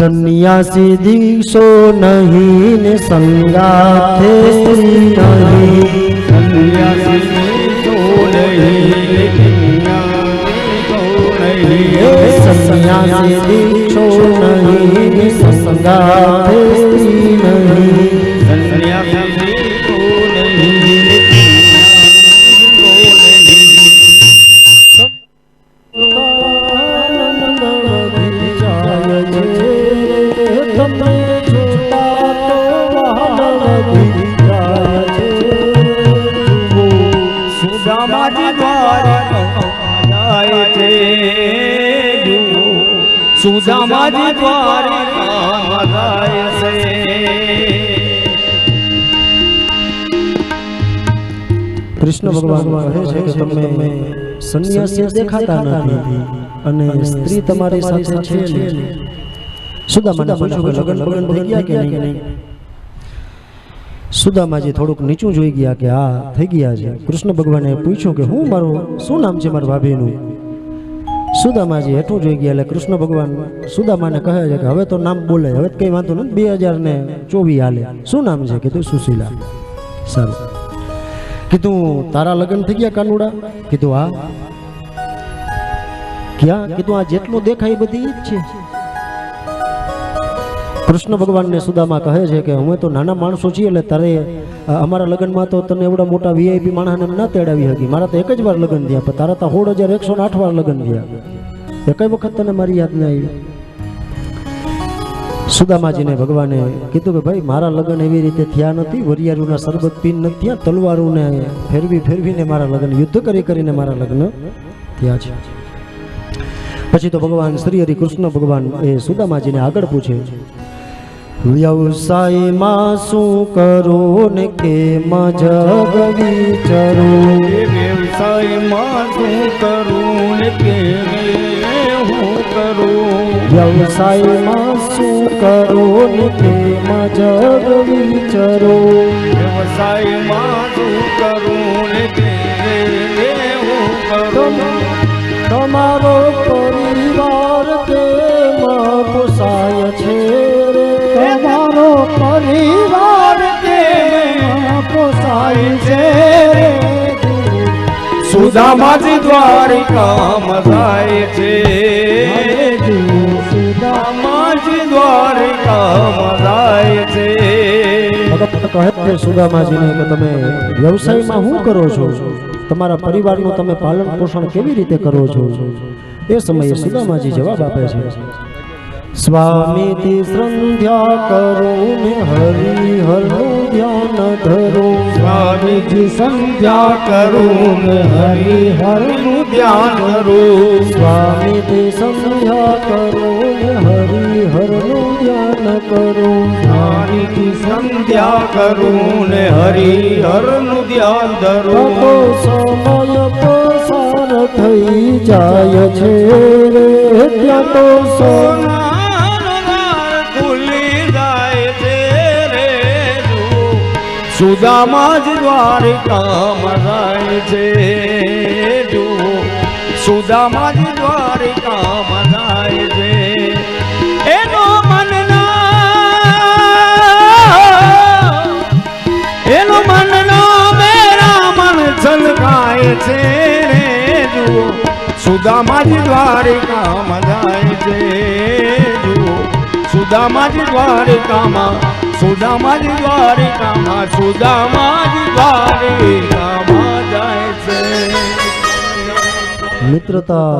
સંન્યાસી દીક્ષો નહીં ને સંગાથે નહીં સંન્યાસી તો નહીં સંન્યાસી દીક્ષો નહીં સંગાથે સુદામાજી દ્વારિકા જાય છે જુઓ સુદામાજી દ્વારિકા જાય છે કૃષ્ણ ભગવાન કહે છે કે તમે સંન્યાસી દેખાતા નથી અને સ્ત્રી તમારી સાથે છે ને સુદામાને પૂછ્યું કે લગન બગન થઈ ગયા કે નહીં? સુદામાજી થોડુંક નીચું જોઈ ગયા કે આ થઈ ગયા છે. કૃષ્ણ ભગવાને પૂછ્યું કે હું મારું, શું નામ છે મારા ભાભીનું? સુદામાજી હેઠું જોઈ ગયા એટલે કૃષ્ણ ભગવાન સુદામાને કહે છે કે હવે તો નામ બોલે હવે કંઈ વાંધો નથી. બે હજાર ને ચોવીસ હાલે. શું નામ છે? કીધું સુશીલા. સારું. કીધું, તારા લગ્ન થઈ ગયા કાનુડા? કીધું, હા. ક્યાં? કીધું, આ જેટલું દેખાય બધી જ છે. કૃષ્ણ ભગવાનને સુદામા કહે છે કે હું તો નાના માણસો છીએ એટલે તારે અમારા લગ્નમાં તો તને એવડા મોટા વીઆઈપી માણસને ના તેડાવી હતી મારા તો એક જ વાર લગ્ન થયા, પણ તારા તો સોળ હજાર એકસો આઠ વાર લગ્ન થયા. કઈ વખત તને મારી યાદ ના આવી? સુદામાજીને ભગવાને કીધું કે ભાઈ, મારા લગ્ન એવી રીતે થયા નથી. વરિયાળુના સરબત પીન નથી થયા. તલવારોને ફેરવી ફેરવીને મારા લગ્ન, યુદ્ધ કરી કરીને મારા લગ્ન થયા છે. પછી તો ભગવાન શ્રી હરિ કૃષ્ણ ભગવાન એ સુદામાજીને આગળ પૂછે વ્યવસાયમાં શું કરો ને કે જગ વિચરો? એ વ્યવસાયમાં શું કરું ને કેવી હું કરું? વ્યવસાયમાં શું કરો ને કેમાં જગ વિચરો? વ્યવસાયમાં શું કરું ને હું કરું? તમારો પરિવાર કેમાં પોસાય છે? પોસાય છે સુદામાજી દ્વારિકામાં જાય છે. સુદામાજી દ્વારિકામાં જાય કહે છે સુદામાજીને તમે વ્યવસાયમાં શું કરો છો? તમારા પરિવારનું તમે પાલન પોષણ કેવી રીતે કરો છો? એ સમયે સુદામાજી જવાબ આપે છે. સ્વામીથી સંધ્યા કરું ને હરિહરનું ધ્યાન ધરું. સ્વામીજી સંધ્યા કરું ને હરિહરનું ધ્યાન કરું સ્વામીથી સંધ્યા કરું ને હરિહરનું ધ્યાન કરું. સ્વામીજી સંધ્યા કરું ને હરિહરનું ધ્યાન ધરું. સમય પસાર થઈ જાય છે રે. ત્યાં તો સુદામા જ દ્વારિકામાં જાય છે જુઓ સુદામા જ દ્વારિકામાં જાય છે. એનો મનના એનો મનનો મેરા મન છલકાય છે રે જુઓ સુદામાજી દ્વારિકામાં જાય છે જુઓ સુદામાજી દ્વારિકામાં સુદામાજી દ્વારિકામાં સુદામાજી દ્વારિકામાં જાય છે. મિત્રતા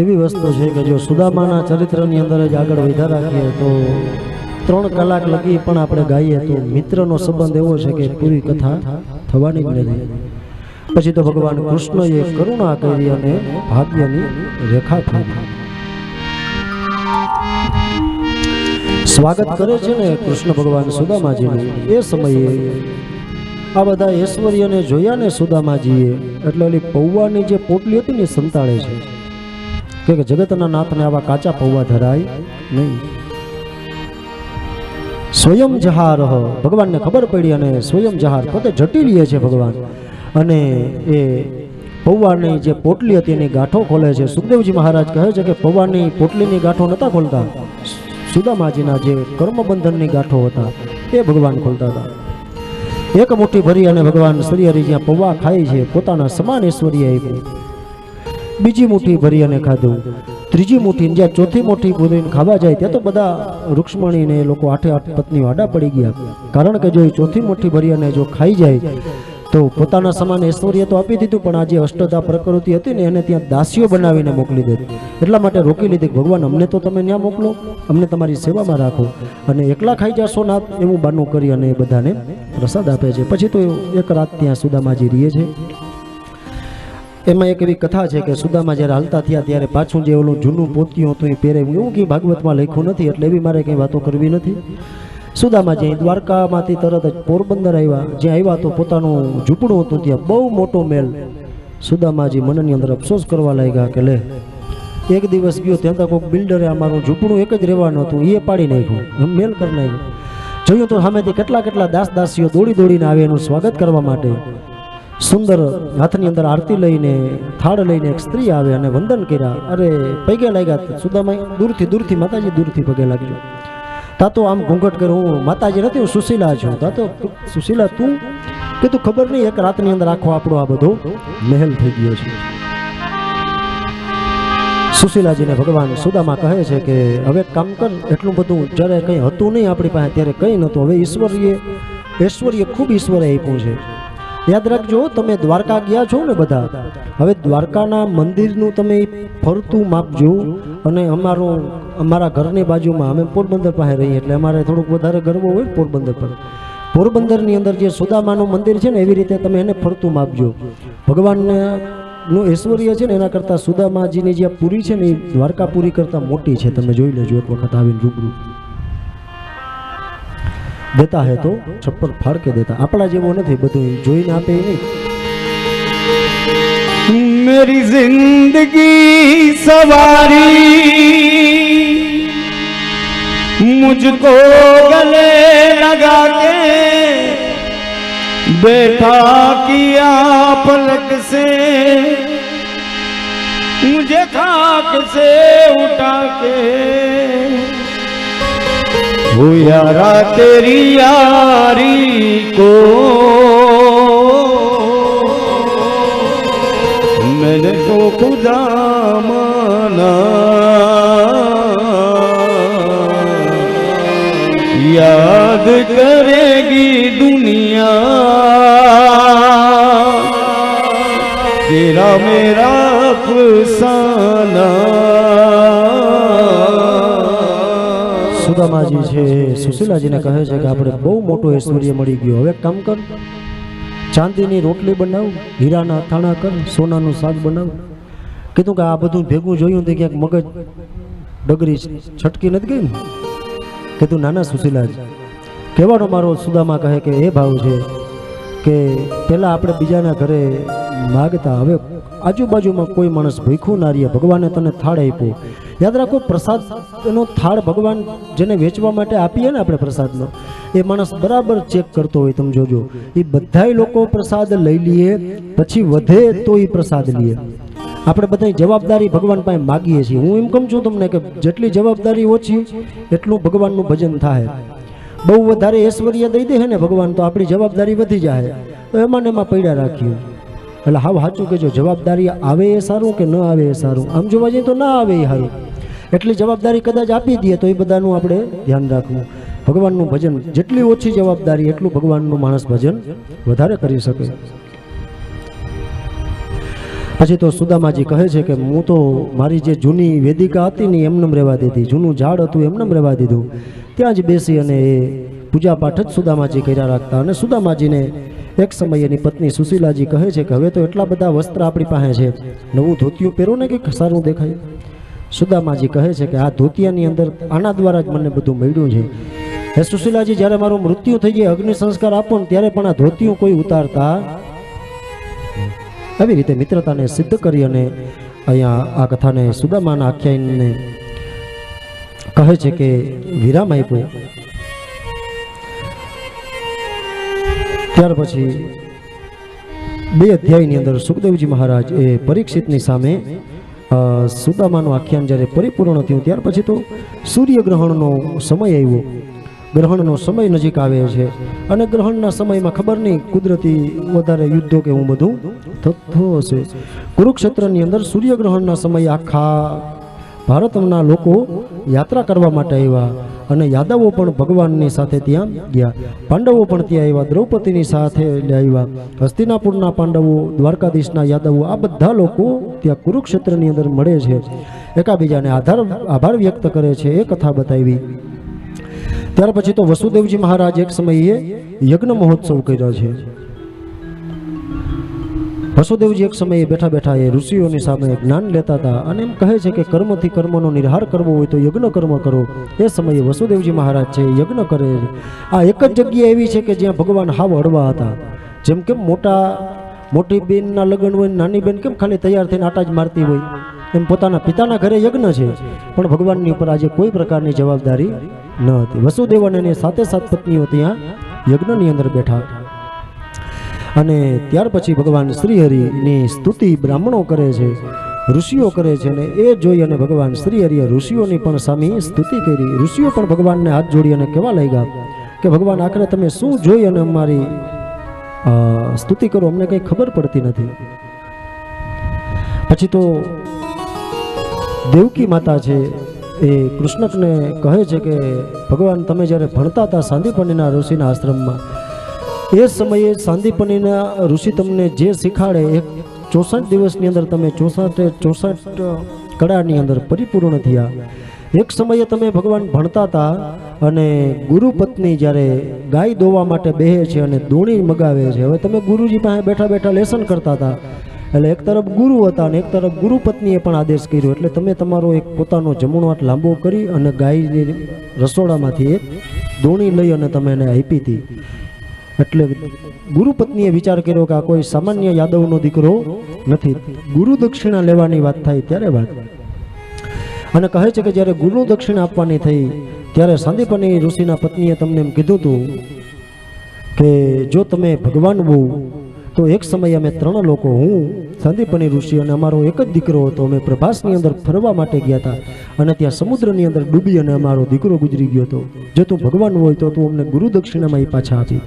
એવી વસ્તુ છે કે જો સુદામાના ચરિત્રની અંદર જ આગળ વધા રાખીએ તો ત્રણ કલાક લગી પણ આપણે ગાઈએ તો મિત્રનો સંબંધ એવો છે કે પૂરી કથા થવાની જ નથી. પછી તો ભગવાન કૃષ્ણએ કરુણા કરી અને ભાગ્યની રેખા ફેરી સ્વાગત કરે છે ને કૃષ્ણ ભગવાન સુદામાજીનું. એ સમયે આ બધા ઐશ્વર્યને જોયા ને સુદામાજીએ, એટલે ઓલી પૌવાની જે પોટલી હતી ને સંતાડે છે. કે જગતના નાથને આવા કાચા પૌવા ધરાય નહીં. સ્વયં જહાર ભગવાનને ખબર પડી અને સ્વયં જહાર પોતે જટિલીએ છે ભગવાન. અને એ પૌવાની જે પોટલી હતી એની ગાંઠો ખોલે છે. સુખદેવજી મહારાજ કહે છે કે પૌવાની પોટલીની ગાંઠો નહોતા ખોલતા. સુદામાજીના જે કર્મબંધનની ગાંઠો હતા, એ ભગવાન ખોલતા હતા. એક મુઠ્ઠી ભરી અને ભગવાન શ્રી હરિ જ્યાં પૌવા ખાય છે, પોતાના સમાન ઐશ્વર્ય આપ્યું. બીજી મુઠ્ઠી ભરી અને ખાધું. ત્રીજી મુઠ્ઠી જ્યાં ચોથી મુઠ્ઠી ભરીને ખાવા જાય, ત્યાં તો બધા રૂક્ષ્મણીને એ લોકો આઠે આઠ પત્નીઓ આડા પડી ગયા. કારણ કે જો એ ચોથી મુઠ્ઠી ભરી અને જો ખાઈ જાય તો પોતાના સમાન ઐશ્વર્ય તો આપી દીધું, પણ આ જે અષ્ટધા પ્રકૃતિ હતી ને એને ત્યાં દાસીઓ બનાવીને મોકલી દીધી. એટલા માટે રોકી લીધી ભગવાન, અમને તો તમે ત્યાં મોકલો, અમને તમારી સેવામાં રાખો. અને એકલા ખાઈ જશો ના એવું બાનું કરી અને એ બધાને પ્રસાદ આપે છે. પછી તો એક રાત ત્યાં સુદામાજી રહીએ છે. એમાં એક એવી કથા છે કે સુદામા જ્યારે હાલતા થયા ત્યારે પાછું જે ઓલું જૂનું પોતિયું હતું એ પહેરે એવું કંઈ ભાગવતમાં લખ્યું નથી, એટલે એવી મારે કંઈ વાતો કરવી નથી. સુદામા જ્યાં દ્વારકામાંથી તરત જ પોરબંદર આવ્યા, જ્યાં આવ્યા તો પોતાનું ઝૂંપડું હતું ત્યાં બહુ મોટો મેલ સુદામાજી મનની અંદર અફસોસ કરવા લાગ્યા કે લે, એક દિવસ ગયો ત્યાં તો કોઈક બિલ્ડરે અમારું ઝૂંપડું એક જ રહેવાનું હતું એ પાડી નાખ્યું મેલ કરી નાખ્યું. જોયું તો સામેથી કેટલા કેટલા દાસ દાસીઓ દોડી દોડીને આવે એનું સ્વાગત કરવા માટે. સુંદર હાથની અંદર આરતી લઈને, થાળ લઈને એક સ્ત્રી આવે અને વંદન કર્યા. અરે, પગે લાગ્યા. સુદામાઈ દૂરથી દૂરથી, માતાજી દૂરથી પગે લાગજો તા તો આમ ઘૂંઘટ કર, હું માતાજી નથી, હું સુશીલા છું. તા તો સુશીલા, તું? કે તું ખબર નહીં, એક રાતની અંદર આખો આપણો આ બધો મહેલ થઈ ગયો છે. સુશીલાજીને ભગવાન સુદામા કહે છે કે, હવે કામ કર, એટલું બધું જ્યારે કંઈ હતું નહીં આપણી પાસે, ત્યારે કંઈ નહોતું. હવે ઈશ્વરીએ ઐશ્વર્ય ખૂબ ઈશ્વરે આપ્યું છે. યાદ રાખજો, તમે દ્વારકા ગયા છો ને બધા? હવે દ્વારકાના મંદિરનું તમે ફરતું માપજો અને અમારું અમારા ઘરની બાજુમાં અમે પોરબંદર પાસે રહીએ એટલે અમારે થોડુંક વધારે ગર્વ હોય પોરબંદર પર. પોરબંદરની અંદર જે સુદામાનું મંદિર છે ને, એવી રીતે તમે એને ફરતું માપજો. ભગવાનને નું ઐશ્વર્ય છે ને, એના કરતાં સુદામાજીની જે પૂરી છે ને, એ દ્વારકા પૂરી કરતાં મોટી છે. તમે જોઈ લેજો એક વખત આવીને રૂબરૂ. દેતા હે તો છપ્પર ફાડકે દેતા. આપણા જેવો નથી, બધું જોઈને આપે નહીં. मेरी ज़िंदगी सवारी। मुझको गले लगा के बैठा किया पलक से। मुझे खाक से उठा के। हो यारा तेरी यारी को मैंने तो खुदा माना याद करेगी दुनिया तेरा मेरा अफसाना સુદામાજી છે સુશીલાજીને કહે છે કે આપણે બહુ મોટો ઐશ્વર્ય મળી ગયો હવે એક કામ કર ચાંદીની રોટલી બનાવ, હીરાના અથાણા કર, સોનાનું શાક બનાવ. કીધું કે આ બધું ભેગું જોયું તો ક્યાંક મગજ ડગરી છટકી નથી ગઈ ને? કીધું, નાના સુશીલાજ, કહેવાનો મારો સુદામા કહે કે એ ભાવ છે કે પહેલાં આપણે બીજાના ઘરે માગતા હવે આજુબાજુમાં કોઈ માણસ ભૂખું ના રહીએ ભગવાને તને થાળ આપ્યો. યાદ રાખો પ્રસાદ એનો થાળ ભગવાન જેને વેચવા માટે આપીએ ને આપણે પ્રસાદનો, એ માણસ બરાબર ચેક કરતો હોય, તમે જોજો. એ બધાય લોકો પ્રસાદ લઈ લઈએ પછી વધે તો એ પ્રસાદ લઈએ આપણે બધાય જવાબદારી ભગવાન પાસે માગીએ છીએ. હું એમ કહું છું તમને કે જેટલી જવાબદારી ઓછી, એટલું ભગવાનનું ભજન થાય. બહુ વધારે ઐશ્વર્ય દઈ દે ને ભગવાન, તો આપણી જવાબદારી વધી જાય. તો એમાં એમાં પડ્યા રાખીએ. એટલે હાવ સાચું કહેજો, જવાબદારી આવે એ સારું કે ન આવે એ સારું? આમ જોવા જઈએ તો ના આવે એ સારું. એટલી જવાબદારી કદાચ આપી દઈએ તો એ બધાનું આપણે ધ્યાન રાખવું. ભગવાનનું ભજન જેટલી ઓછી જવાબદારી, એટલું ભગવાનનું માણસ ભજન વધારે કરી શકે. પછી તો સુદામાજી કહે છે કે, હું તો મારી જે જૂની વેદિકા હતી ને, એમનેમ રહેવા દીધી. જૂનું ઝાડ હતું, એમનેમ રહેવા દીધું. ત્યાં જ બેસી અને એ પૂજા પાઠ જ સુદામાજી કર્યા રાખતા અને સુદામાજીને એક સમયે એની પત્ની સુશીલાજી કહે છે કે, હવે તો એટલા બધા વસ્ત્ર આપણી પાસે છે. નવું ધોતિયું પહેરો ને કંઈક સારું દેખાય. સુદામાજી કહે છે કે આ ધોતિયાની અંદર આના દ્વારા જ મને બધું મળ્યું છે. હે સુશીલાજી, જ્યારે મારું મૃત્યુ થઈ જાય, અગ્નિ સંસ્કાર આપો ને ત્યારે પણ આ ધોતિયું કોઈ ઉતારતા? આવી રીતે મિત્રતાને સિદ્ધ કરી અને અહીંયા આ કથાને સુદામાના આખ્યાનને કહે છે કે વિરામ આપ્યો. ત્યાર પછી બે અધ્યાયની અંદર સુખદેવજી મહારાજ એ પરીક્ષિતની સામે સુદામાનું આખ્યાન જ્યારે પરિપૂર્ણ થયું, ત્યાર પછી તો સૂર્યગ્રહણનો સમય આવ્યો. ગ્રહણનો સમય નજીક આવે છે. અને ગ્રહણના સમયમાં ખબર નહીં, કુદરતી વધારે યુદ્ધો કે હું બધું થતું હશે. કુરુક્ષેત્રની અંદર સૂર્યગ્રહણના સમયે આખા ભારતના લોકો યાત્રા કરવા માટે આવ્યા. અને યાદવો પણ ભગવાનની સાથે ત્યાં ગયા. પાંડવો પણ ત્યાં આવ્યા. દ્રૌપદીની સાથે આવ્યા. હસ્તિનાપુરના પાંડવો, દ્વારકાધીશના યાદવો, આ બધા લોકો ત્યાં કુરુક્ષેત્રની અંદર મળે છે. એકાબીજાને આધાર, આભાર વ્યક્ત કરે છે. એ કથા બતાવી. ત્યાર પછી તો વસુદેવજી મહારાજ એક સમયે યજ્ઞ મહોત્સવ કર્યો છે. વસુદેવજી એક સમયે બેઠા બેઠા એ ઋષિઓની સામે જ્ઞાન લેતા હતા અને એમ કહે છે કે કર્મથી કર્મનો નિર્હાર કરવો હોય તો યજ્ઞ કર્મ કરો. એ સમયે વસુદેવજી મહારાજ છે યજ્ઞ કરે. આ એક જ જગ્યા એવી છે કે જ્યાં ભગવાન હાવ હળવા હતા. જેમ કે મોટા, મોટી બેનના લગ્ન હોય નાની બેન કેમ ખાલી તૈયાર થઈને આટા જ મારતી હોય? એમ પોતાના પિતાના ઘરે યજ્ઞ છે. પણ ભગવાનની ઉપર આજે કોઈ પ્રકારની જવાબદારી ન હતી. વસુદેવ અને સાથે સાત પત્નીઓ ત્યાં યજ્ઞની અંદર બેઠા અને ત્યાર પછી ભગવાન શ્રીહરિની સ્તુતિ બ્રાહ્મણો કરે છે, ઋષિઓ કરે છે અને એ જોઈ અને ભગવાન શ્રીહરિએ ઋષિઓની પણ સામે સ્તુતિ કરી. ઋષિઓ પણ ભગવાનને હાથ જોડી અને કહેવા લાગ્યા કે, ભગવાન, આખરે તમે શું જોઈ અને અમારી સ્તુતિ કરો? અમને કંઈ ખબર પડતી નથી. પછી તો દેવકી માતા છે એ કૃષ્ણને કહે છે કે, ભગવાન, તમે જ્યારે ભણતા હતા સાંદીપણીના ઋષિના આશ્રમમાં એ સમયે સાંદીપનીના ઋષિ તમને જે શીખાડે એક ચોસઠ દિવસની અંદર તમે ચોસઠ ચોસઠ કળાની અંદર પરિપૂર્ણ થયા. એક સમયે તમે ભગવાન ભણતા હતા અને ગુરુપત્ની જ્યારે ગાય દોવા માટે બેહે છે અને દોણી મગાવે છે. હવે તમે ગુરુજી પાસે બેઠા બેઠા લેસન કરતા હતા. એટલે એક તરફ ગુરુ હતા અને એક તરફ ગુરુપત્નીએ પણ આદેશ કર્યો. એટલે તમે તમારો એક પોતાનો જમણવાટ લાંબો કરી અને ગાયની રસોડામાંથી એક દોણી લઈ અને તમે એને આપી હતી. એટલે ગુરુ પત્નીએ વિચાર કર્યો કે આ કોઈ સામાન્ય યાદવનો દીકરો નથી. ગુરુ દક્ષિણા લેવાની વાત થાય ત્યારે વાત. અને કહે છે કે જ્યારે ગુરુ દક્ષિણા આપવાની થઈ, ત્યારે સંદીપની ઋષિના પત્નીએ તમને એમ કીધું હતું કે જો તમે ભગવાન બહુ તો એક સમયે અમે ત્રણ લોકો હું, સંદીપની ઋષિ અને અમારો એક જ દીકરો હતો. અમે પ્રભાસની અંદર ફરવા માટે ગયા હતા અને ત્યાં સમુદ્રની અંદર ડૂબી અને અમારો દીકરો ગુજરી ગયો હતો. જો તું ભગવાન હોય તો તું અમને ગુરુ દક્ષિણામાં એ પાછા આપી.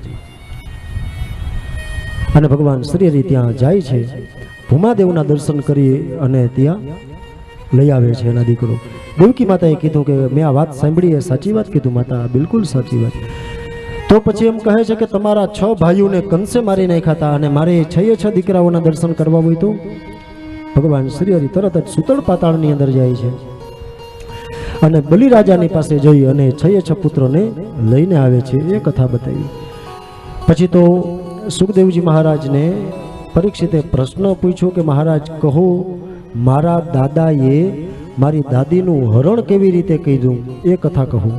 અને ભગવાન શ્રીહરિ ત્યાં જાય છે. ભૂમાદેવના દર્શન કરી અને ત્યાં લઈ આવે છે એના દીકરો. દેવકી માતાએ કીધું કે મેં આ વાત સાંભળી, એ સાચી વાત કીધું માતા, બિલકુલ સાચી વાત. તો પછી એમ કહે છે કે તમારા છ ભાઈઓને કંસે મારી નાખ્યા અને મારે છ એ છ દીકરાઓના દર્શન કરવા હોય તો? ભગવાન શ્રીહરિ તરત જ સુતળ પાતાળની અંદર જાય છે. અને બલિરાજાની પાસે જઈ અને છ એ છ પુત્રોને લઈને આવે છે. એ કથા બતાવી. પછી તો સુખદેવજી મહારાજને પરીક્ષિતે પ્રશ્ન પૂછ્યો કે, મહારાજ, કહો, મારા દાદાએ મારી દાદીનું હરણ કેવી રીતે કીધું? એ કથા કહું.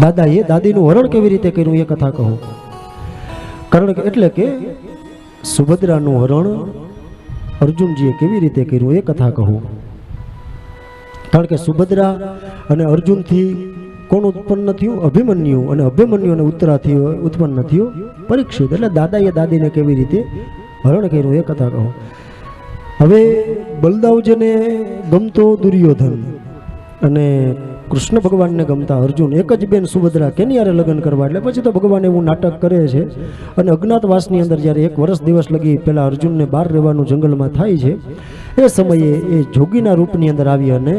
દાદાએ દાદીનું હરણ કેવી રીતે કર્યું? એ કથા કહો. કારણ કે, એટલે કે સુભદ્રાનું હરણ અર્જુનજીએ કેવી રીતે કર્યું? એ કથા કહું. કારણ કે સુભદ્રા અને અર્જુનથી કોણ ઉત્પન્ન થયું? અભિમન્યુ. અને અભિમન્યુ અને ઉત્તરાથી ઉત્પન્ન થયું પરીક્ષિત. એટલે દાદાએ દાદીને કેવી રીતે હરણ કર્યું એ કથા કહો. હવે બલદાવજને ગમતો દુર્યોધન અને કૃષ્ણ ભગવાનને ગમતા અર્જુન, એક જ બેન સુભદ્રા કેની યારે લગ્ન કરવા? એટલે પછી તો ભગવાન એવું નાટક કરે છે. અને અજ્ઞાતવાસની અંદર જ્યારે એક વર્ષ દિવસ લગી પહેલાં અર્જુનને બહાર રહેવાનું જંગલમાં થાય છે, એ સમયે એ જોગીના રૂપની અંદર આવી અને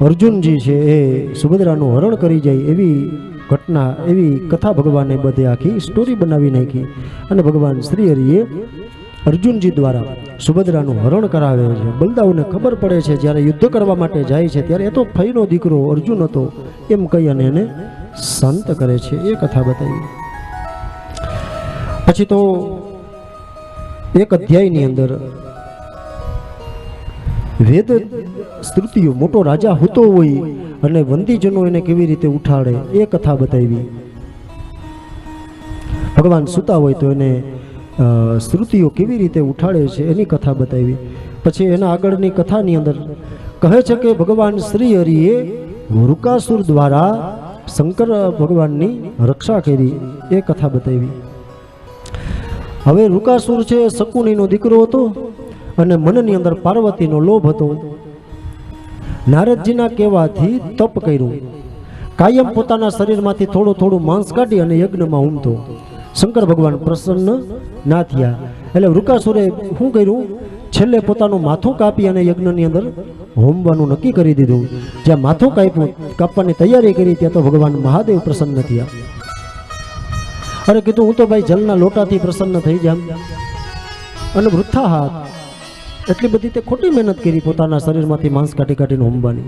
અર્જુનજી છે એ સુભદ્રાનું હરણ કરી જાય એવી ઘટના, એવી કથા ભગવાને બધે આખી સ્ટોરી બનાવી નાખી. અને ભગવાન શ્રી હરિએ અર્જુનજી દ્વારા સુભદ્રાનું હરણ કરાવે છે. બલદાવને ખબર પડે છે જ્યારે યુદ્ધ કરવા માટે જાય છે ત્યારે એ તો ફઈનો દીકરો અર્જુન હતો. એમ કહી અને એને શાંત કરે છે. એ કથા બતાવી. પછી તો એક અધ્યાયની અંદર વેદ સ્તુતિઓ, મોટો રાજા હોતો હોય અને વંદીજનો એને કેવી રીતે ઉઠાડે એ કથા બતાવી. ભગવાન સુતા હોય તો એને શ્રુતિઓ કેવી રીતે ઉઠાડે છે એની કથા બતાવી. પછી એના આગળની કથાની અંદર કહે છે કે ભગવાન શ્રી હરિએ વૃકાસુર દ્વારા શંકર ભગવાનની રક્ષા કરી. એ કથા બતાવી. હવે રૂકાસુર છે શકુનીનો દીકરો હતો અને મનની અંદર પાર્વતીનો લોભ હતો. નારદજીના કહેવાથી તપ કર્યું. કાયમ પોતાના શરીરમાંથી થોડું થોડું માંસ કાઢી અને યજ્ઞમાં ઉમતો શંકર ભગવાન પ્રસન્ન ના થયા. એટલે વૃકાસુરે શું કર્યું? છેલ્લે પોતાનું માથું કાપી અને યજ્ઞની અંદર હોમવાનું નક્કી કરી દીધું. જ્યાં માથું કાપ્યું, કાપવાની તૈયારી કરી, ત્યાં તો ભગવાન મહાદેવ પ્રસન્ન થયા. અરે કીધું, હું તો ભાઈ જલના લોટાથી પ્રસન્ન થઈ જામ અને વૃથા હાથ. એટલી બધી તે ખોટી મહેનત કરી પોતાના શરીરમાંથી માંસ કાઢી કાઢીને હોમવાની.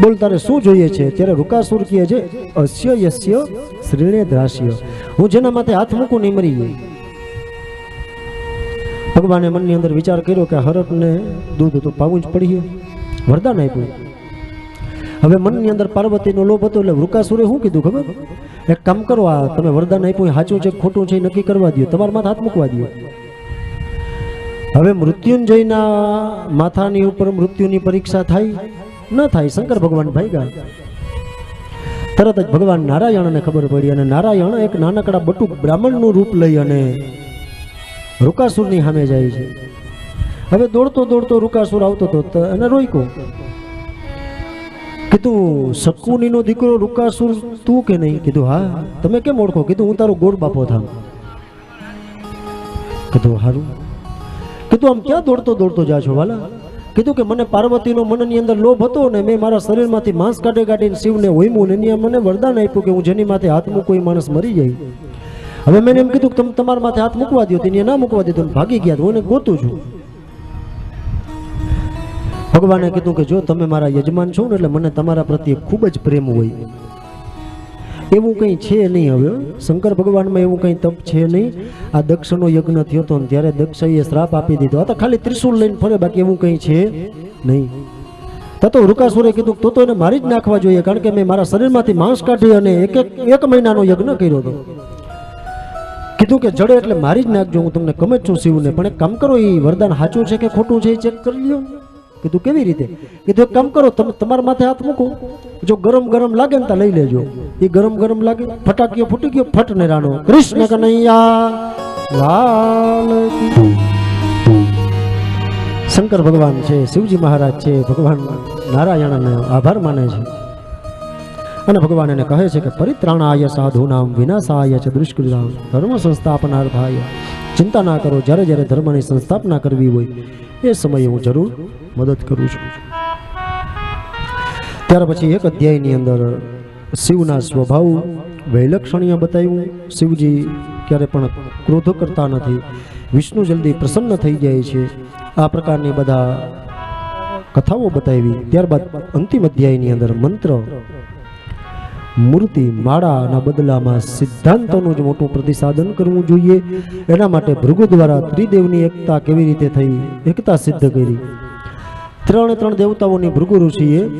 બોલ, તારે શું જોઈએ છે? ત્યારે રૂકાસુર કહે છે, અસ્ય યસ્ય શ્રેણે દ્રાસ્ય. હું જેના માથે હાથ મૂકું નહીં મરી ગઈ ભગવાને મનની અંદર વિચાર કર્યો કે હરકને દૂધ તો પાવું જ પડીએ. વરદાન આપ્યું. હવે મનની અંદર પાર્વતીનો લોભ હતો એટલે વૃકાસુરે શું કીધું ખબર? એક કામ કરો, આ તમે વરદાન આપ્યું સાચું છે ખોટું છે નક્કી કરવા દો તમારા માથે હાથ મૂકવા દો હવે મૃત્યુંજયના માથાની ઉપર મૃત્યુની પરીક્ષા થાય. ન થાય. શંકર ભગવાન ભાગ્યા તરત જ ભગવાન નારાયણને ખબર પડી અને નારાયણ એક નાનકડા બટુક બ્રાહ્મણનું રૂપ લઈ અને રૂકાસુરની સામે જાય છે. હવે દોડતો દોડતો રૂકાસુર આવતો હતો અને રોક્યો કીધું શકુનીનો દીકરો રૂકાસુર તું કે નહીં? કીધું, હા. તમે કેમ ઓળખો? કીધું, હું તારો ગોળ બાપો થામ. કીધું, હારું. કીધું, આમ ક્યાં દોડતો દોડતો જા છો વાલા? કીધું કે મને પાર્વતીનો મનની અંદર લોભ હતો ને મેં મારા શરીરમાંથી માંસ કાઢી કાઢીને શિવને હોઈમું ને મને વરદાન આપ્યું કે હું જેની માથે હાથ મૂકું એ માણસ મરી જાય. હવે મેં એમ કીધું કે તમે તમારા માથે હાથ મૂકવા દો તેને ના મૂકવા દીધું ભાગી ગયા હું એને ગોતું છું. ભગવાને કીધું કે જો તમે મારા યજમાન છો ને એટલે મને તમારા પ્રત્યે ખૂબ જ પ્રેમ હોય. એવું કંઈ છે નહીં હવે શંકર ભગવાનમાં એવું કંઈ તપ છે નહીં. આ દક્ષનો યજ્ઞ થયો હતો ને ત્યારે દક્ષએ શ્રાપ આપી દીધો. આ તો ખાલી ત્રિશુલ લઈને ફરે, બાકી એવું કંઈ છે નહીં. તો તો વૃકાસુરે કીધું, તો તો એને મારી જ નાખવા જોઈએ, કારણ કે મેં મારા શરીરમાંથી માંસ કાઢી અને એક એક એક મહિનાનો યજ્ઞ કર્યો હતો. કીધું કે, જડે એટલે મારી જ નાખજો, હું તમને ગમે જ છું શિવને. પણ એક કામ કરો એ વરદાન સાચું છે કે ખોટું છે, એ ચેક કરી લ્યો. કીધું કેવી રીતે? કીધું એક કામ કરો, તમે તમારા માથે હાથ મૂકો. જો ગરમ ગરમ લાગે ને તો લઈ લેજો. એ ગરમ ગરમ લાગે, ફટાકીઓ ફૂટી ગયો, ફટ ને રાણો. કૃષ્ણ કનૈયા, લાલ શંકર ભગવાન છે, શિવજી મહારાજ છે, ભગવાન નારાયણને આભાર માને છે. અને ભગવાન એને કહે છે કે પરિત્રાણાય સાધુનામ વિનાશાય છે દુષ્કૃતામ ધર્મ સંસ્થાપનાર્થાય. ચિંતા ના કરો, જ્યારે જ્યારે ધર્મની સંસ્થાપના કરવી હોય, એ સમયે હું જરૂર મદદ કરું છું. ત્યાર પછી એક અધ્યાયની અંદર શિવના સ્વભાવ વૈલક્ષણીય બતાવ્યું. શિવજી ક્યારે પણ ક્રોધ કરતા નથી. વિષ્ણુ જલ્દી પ્રસન્ન થઈ જાય છે. આ પ્રકારની બધા કથાઓ બતાવી. ત્યારબાદ અંતિમ અધ્યાયની અંદર મંત્ર મૂર્તિ માળાના બદલામાં સિદ્ધાંતોનું જ મોટું પ્રતિસાદન કરવું જોઈએ. એના માટે ભૃગુ દ્વારા ત્રિદેવની એકતા કેવી રીતે થઈ? એકતા સિદ્ધ કરી. ત્રણ ત્રણ દેવતાઓની ભૃગુ ઋષિએ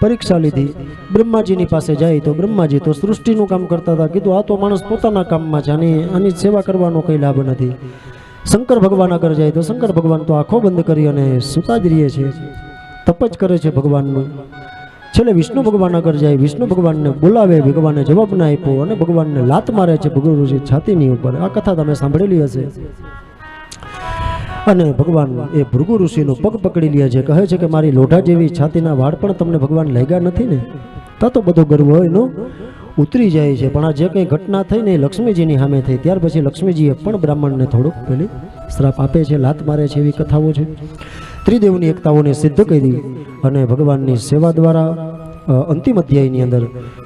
પરીક્ષા લીધી. બ્રહ્માજીની પાસે જાય તો બ્રહ્માજી તો સૃષ્ટિનું કામ કરતા હતા. કીધું, આ તો માણસ પોતાના કામમાં છે, આની આની સેવા કરવાનો કંઈ લાભ નથી. શંકર ભગવાન આગળ જાય તો શંકર ભગવાન તો આંખો બંધ કરી અને સુતા જ રહીએ છે. તપ જ કરે છે ભગવાનનું. છેલ્લે વિષ્ણુ ભગવાન આગળ જાય, વિષ્ણુ ભગવાનને બોલાવે ભગવાને જવાબ ના આપ્યો અને ભગવાનને લાત મારે છે ભગવાન છાતીની ઉપર. આ કથા તમે સાંભળેલી હશે. અને ભગવાન એ ભૃગુ ઋષિનો પગ પકડી લે છે. કહે છે કે મારી લોઢા જેવી છાતીના વાળ પણ તમને ભગવાન લાગ્યા નથી ને? તા તો બધો ગર્વ એનો ઉતરી જાય છે. પણ આ જે કંઈ ઘટના થઈ ને લક્ષ્મીજીની સામે થઈ. ત્યાર પછી લક્ષ્મીજીએ પણ બ્રાહ્મણને થોડુંક પેલી શ્રાપ આપે છે, લાત મારે છે એવી કથાઓ છે. ત્રિદેવની એકતાઓને સિદ્ધ કરી અને ભગવાનની સેવા દ્વારા અંતિમ અધ્યાયની અંદર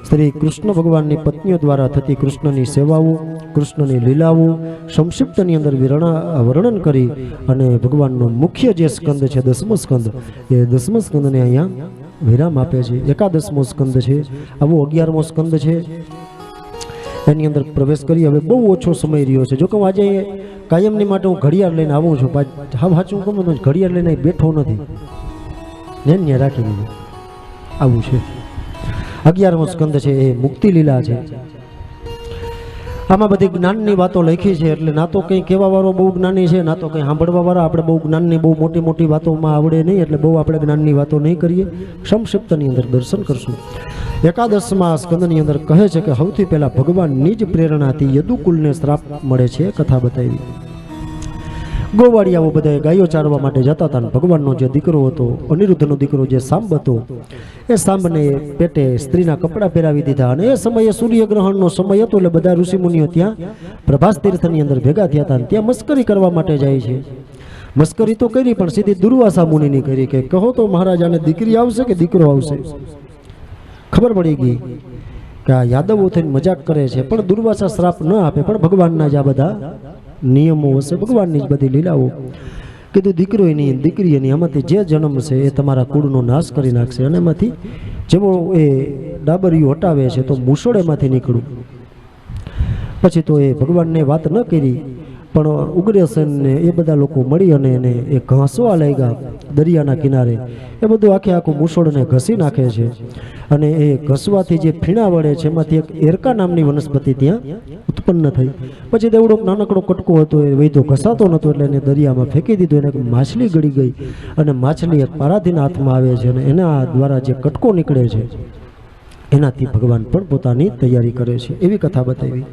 શ્રી કૃષ્ણ ભગવાનની પત્નીઓ દ્વારા થતી કૃષ્ણની સેવાઓ, કૃષ્ણની લીલાઓ, સંક્ષિપ્તની અંદર વિરણા વર્ણન કરી અને ભગવાનનો મુખ્ય જે સ્કંદ છે, દસમો સ્કંદ, એ દસમો સ્કંદને અહીંયા વિરામ આપે છે. એકાદશમો સ્કંદ છે, આવો અગિયારમો સ્કંદ છે. એની અંદર પ્રવેશ કરી. હવે બહુ ઓછો સમય રહ્યો છે. જો કે હું આજે કાયમની માટે હું ઘડિયાળ લઈને આવું છું. હા, સાચું કહું તો ઘડિયાળ લઈને બેઠો નથી. ને ત્યાં રાખી દીધું. આવું છે. અગિયારમો સ્કંદ છે, એ મુક્તિ લીલા છે. આમાં બધી જ્ઞાનની વાતો લખી છે, એટલે ના તો કંઈ કહેવા વાળો બહુ જ્ઞાની છે, ના તો કંઈ સાંભળવા વાળા આપણે બહુ જ્ઞાનની, બહુ મોટી મોટી વાતોમાં આવડે નહીં, એટલે બહુ આપણે જ્ઞાનની વાતો નહીં કરીએ. સંક્ષિપ્તની અંદર દર્શન કરશું. એકાદશમાં સ્કંદની અંદર કહે છે કે સૌથી પહેલાં ભગવાનની જ પ્રેરણાથી યદુકુલને શ્રાપ મળે છે કથા બતાવી. ગોવાળિયાઓ બધા ગાયો ચારવા માટે જતા હતા ભગવાનનો જે દીકરો હતો, અનિરુદ્ધનો દીકરો જે સાંબ હતો, એ સાંબને પેટે સ્ત્રીના કપડાં પહેરાવી દીધા અને એ સમયે સૂર્યગ્રહણનો સમય હતો એટલે બધા ઋષિમુનિઓ ત્યાં પ્રભાસ તીર્થની અંદર ભેગા થયા હતા ત્યાં મસ્કરી કરવા માટે જાય છે. મસ્કરી તો કરી, પણ સીધી દુર્વાસા મુનિની કરી કે કહો તો મહારાજાને દીકરી આવશે કે દીકરો આવશે? ખબર પડી ગઈ કે આ યાદવો થઈને મજાક કરે છે, પણ દુર્વાસા શ્રાપ ન આપે, પણ ભગવાનના જ આ બધા નિયમો હશે, ભગવાનની જ બધી લીલાઓ. કીધું, દીકરો એની, દીકરી એની એમાંથી જે જન્મ છે એ તમારા કુળનો નાશ કરી નાખશે. અને એમાંથી જેવો એ ડાબરિયું હટાવે છે, તો મુસળ એમાંથી નીકળું. પછી તો એ ભગવાનને વાત ન કરી. પણ ઉગ્રસેનને એ બધા લોકો મળી અને એને એ ઘાસવા લાગ્યા દરિયાના કિનારે. એ બધું આખે આખું મૂસળને ઘસી નાખે છે. અને એ ઘસવાથી જે ફીણા વળે છે, એમાંથી એક એરકા નામની વનસ્પતિ ત્યાં ઉત્પન્ન થઈ. પછી દેવડો નાનકડો કટકો હતો, એ વૈધો ઘસાતો નહોતો એટલે એને દરિયામાં ફેંકી દીધો, એને માછલી ગળી ગઈ. અને માછલી એક પારાધીના હાથમાં આવે છે અને એના દ્વારા જે કટકો નીકળે છે, એનાથી ભગવાન પણ પોતાની તૈયારી કરે છે. એવી કથા બતાવી.